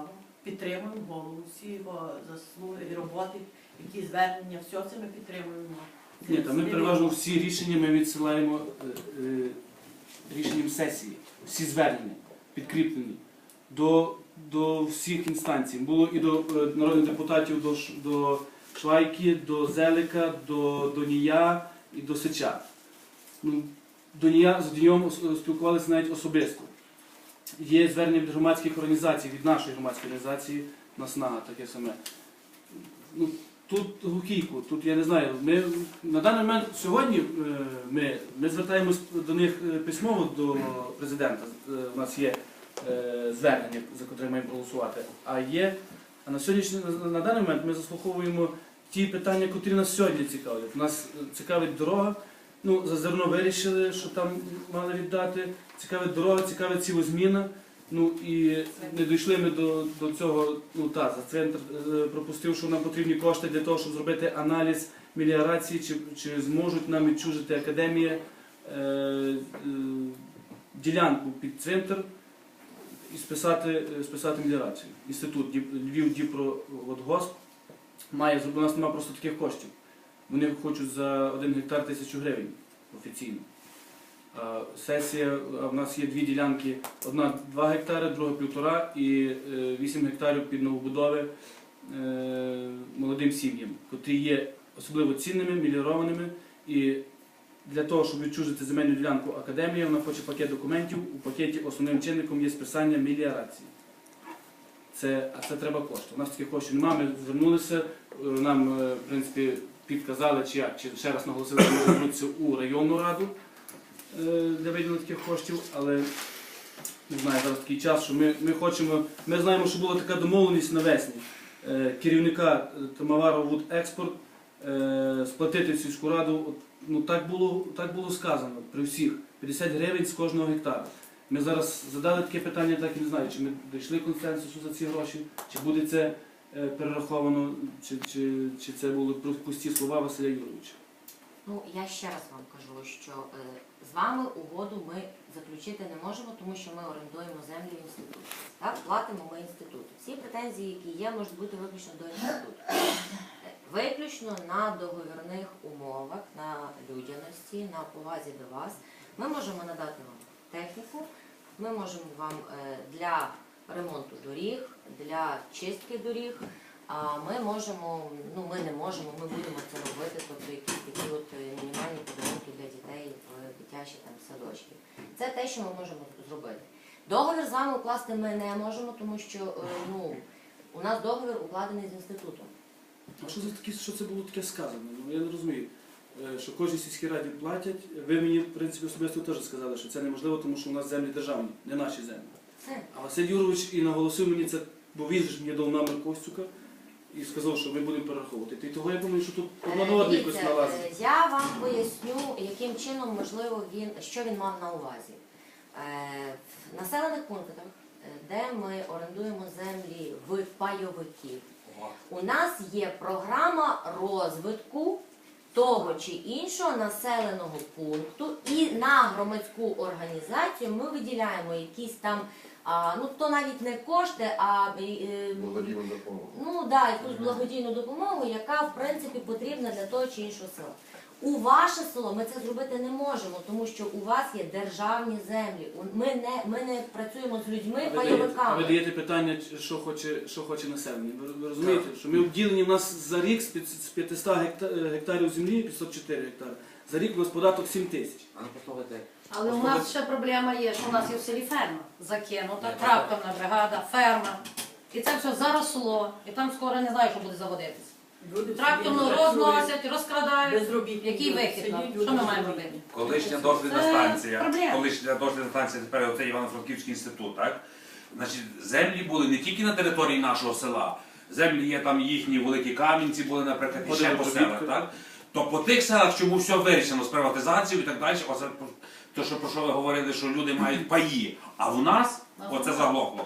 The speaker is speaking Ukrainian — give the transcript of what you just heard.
справа. Підтримуємо голову, всі його заслуги роботи, які звернення, все це ми підтримуємо. Ні, та ми переважно всі рішення ми відсилаємо е, е, рішенням сесії, всі звернення підкріплені до, до всіх інстанцій. Було і до е, народних депутатів, до, до Швайки, до Зелика, до Донія і до Сича. Ну, Донія з Доньом спілкувалися навіть особисто. Є звернення від громадських організацій, від нашої громадської організації Наснага, таке саме. Ну, Тут Гукійку, тут я не знаю. Ми на даний момент сьогодні е, ми, ми звертаємось до них е, письмово до президента. Е, У нас є звернення, за котре маємо голосувати. А є а на сьогоднішній на, даний момент ми заслуховуємо ті питання, котрі нас сьогодні цікавлять. Нас цікавить дорога. Ну, за зерно вирішили, що там мали віддати. Цікавить дорога, цікавить цілозміна. Ну і не дійшли ми до, до цього, ну та, за центр е, пропустив, що нам потрібні кошти для того, щоб зробити аналіз меліорації, чи, чи зможуть нам відчужити академія е, е, ділянку під центр і списати, е, списати меліорацію. Інститут Львів Діпроводгосп має, у нас немає просто таких коштів. Вони хочуть за один гектар тисячу гривень офіційно. Сесія, в нас є дві ділянки, одна 2 гектари, друга півтора і е, 8 гектарів під новобудови е, молодим сім'ям, котрі є особливо цінними, мілірованими. І для того, щоб відчужити земельну ділянку академії, вона хоче пакет документів. У пакеті основним чинником є списання меліорації. Це, а це треба кошти. У нас таких коштів немає. Ми звернулися, е, нам е, в принципі підказали, чи як, чи ще раз наголосили, що ми звернутися у районну раду е, для виділення таких коштів, але не знаю, зараз такий час, що ми, ми хочемо. Ми знаємо, що була така домовленість навесні е, керівника е, Тамавара Вуд Експорт сплатити в сільську раду. Ну так було, так було сказано при всіх 50 гривень з кожного гектара. Ми зараз задали таке питання, так і не знаю, чи ми дійшли консенсусу за ці гроші, чи буде це перераховано, чи, чи, чи це були пусті слова Василя Юровича. Ну, я ще раз вам кажу, що е, з вами угоду ми заключити не можемо, тому що ми орендуємо землю інституту. Так, платимо ми інституту. Всі претензії, які є, можуть бути виключно до інституту. Е, Виключно на договірних умовах, на людяності, на повазі до вас. Ми можемо надати вам техніку, ми можемо вам е, для ремонту доріг, для чистки доріг. А ми можемо, ну ми не можемо, ми будемо це робити, тобто якісь такі от е, мінімальні подарунки для дітей в дитячі там садочки. Це те, що ми можемо зробити. Договір з вами укласти ми не можемо, тому що е, ну, у нас договір укладений з інститутом. А що за такі, що це було таке сказано? Ну я не розумію. Е, Що кожній сільській раді платять. Ви мені, в принципі, особисто теж сказали, що це неможливо, тому що у нас землі державні, не наші землі. Це А Василь Юрович і наголосив мені це, бо він ж мені дав номер Костюка і сказав, що ми будемо перераховувати. І того я думаю, що тут однонародний якось Дивіться, налазить. е, Я вам поясню, яким чином можливо він що він мав на увазі. Е, В населених пунктах, е, де ми орендуємо землі в пайовиків, у нас є програма розвитку того чи іншого населеного пункту, і на громадську організацію ми виділяємо якісь там, а, ну то навіть не кошти, а е, Благодійну допомогу. Ну да, якусь благодійну допомогу, яка в принципі потрібна для того чи іншого села. У ваше село ми це зробити не можемо, тому що у вас є державні землі. У- Ми не ми не працюємо з людьми А ви даєте, ви пайовиками. даєте питання, що хоче, що хоче населення. Ви, ви розумієте, що ми обділені в нас за рік з під- з 500 гекта- гектарів землі, 504 гектари. За рік у нас податок 7 тисяч. А ну послухайте, Але у нас ще проблема є, що у нас є в селі ферма закинута, тракторна бригада, ферма. І це все заросло, і там скоро не знаю, що буде заводитися. Люди Тракторну собі розносять, розкрадають. безробітні Який люди вихід сидять, Що ми маємо робити? колишня дослідна Це станція, проблема. колишня дослідна станція, тепер оце Івано-Франківський інститут, так? Значить, землі були не тільки на території нашого села, землі є там їхні великі камінці, були, наприклад, і ще Ходили по селах, так? То по тих селах, чому все вирішено з приватизацією і так далі, оце то, що про що ви говорили, що люди мають паї, а в нас оце заглохло.